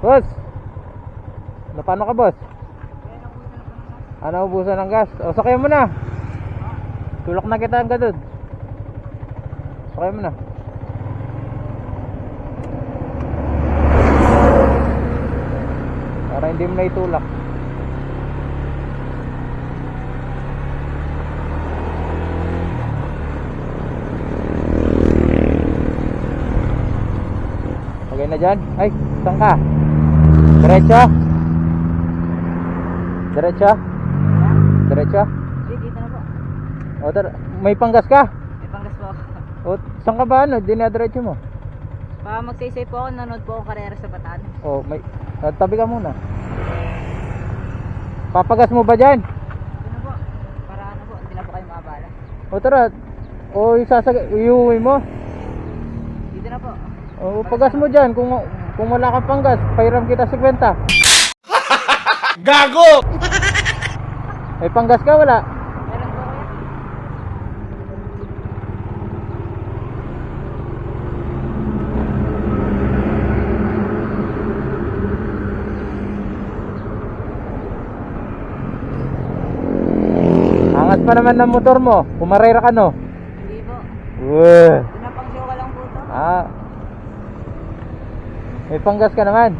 Boss! Ano, paano ka, boss? Ano, ubusan ng gas? O, sakay mo na. Tulak na kita hanggang doon. Sakay mo na. Para hindi mo na itulak. Okay na dyan? Ay, saan ka? Diretso? Diretso? Diretso? Dito na po. O, may panggas ka? May panggas po ako. O, saan ka ba ano? Dinadiretso mo? Baka magsaysay po ako, nanonood po ako karera sa Bataan. O, may... ah, tabi ka muna. Papagas mo ba dyan? Na po. Para ano po, hindi na po kayo makabala. O, tara. O, isasag... Iuwi mo? Dito na po. O, pagas mo dyan. Kung, kung wala kang panggas, pairam kita 50. Gago! May panggas ka? Wala? Angas pa naman ng motor mo. Pumarera ka, no? Hindi po. Uwe. Pinapang-show ka lang po ito. Ah. May panggas ka naman.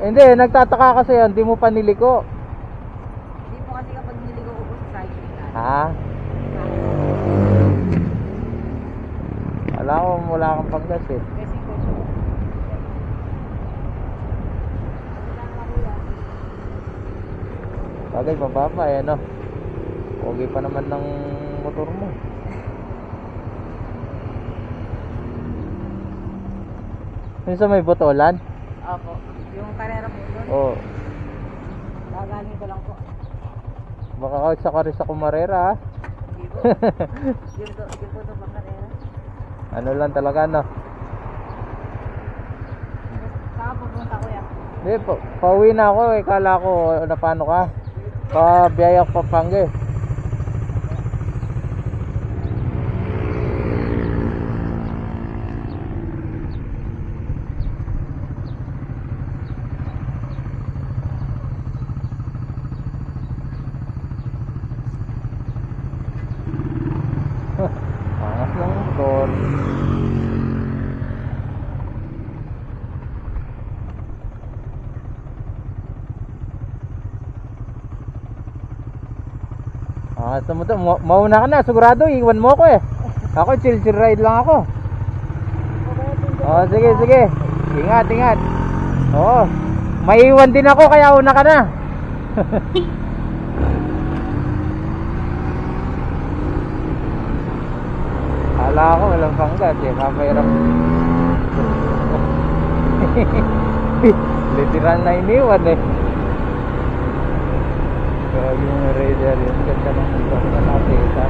Hindi, nagtataka kasi yan, hindi mo pa niliko. Hindi po kasi kapag niligo ko po sa cycling na. Ha? Wala ko, wala kang panggas eh. Kasi po. Kuya. Bagay, mababa eh, no? Okay pa naman ng motor mo. Yung sa may botolan? Opo. Yung karera po doon. Oo. Gagaling ko lang po. Baka ka rin sa kumarera ha? Hindi po. Yun to, yun po karera. ano lang talaga, no? Saan pupunta kuya? Hindi, pa pauwi na ako eh. Kala ko, na paano ka? Pabiyaya ko Pampanga eh. Angas ng motor. Angas ng motor. Ma- mauna ka na, sigurado. Iwan mo ko eh. Ako, chill chill ride lang ako. Oh, sige, sige. Ingat, ingat. Oo. Maiwan din ako, kaya una ka na. Hala ko, walang panggat eh. Kapairam. Literal na iniwan eh. Grabe yung radar yun. Ganda ng motor na nakita.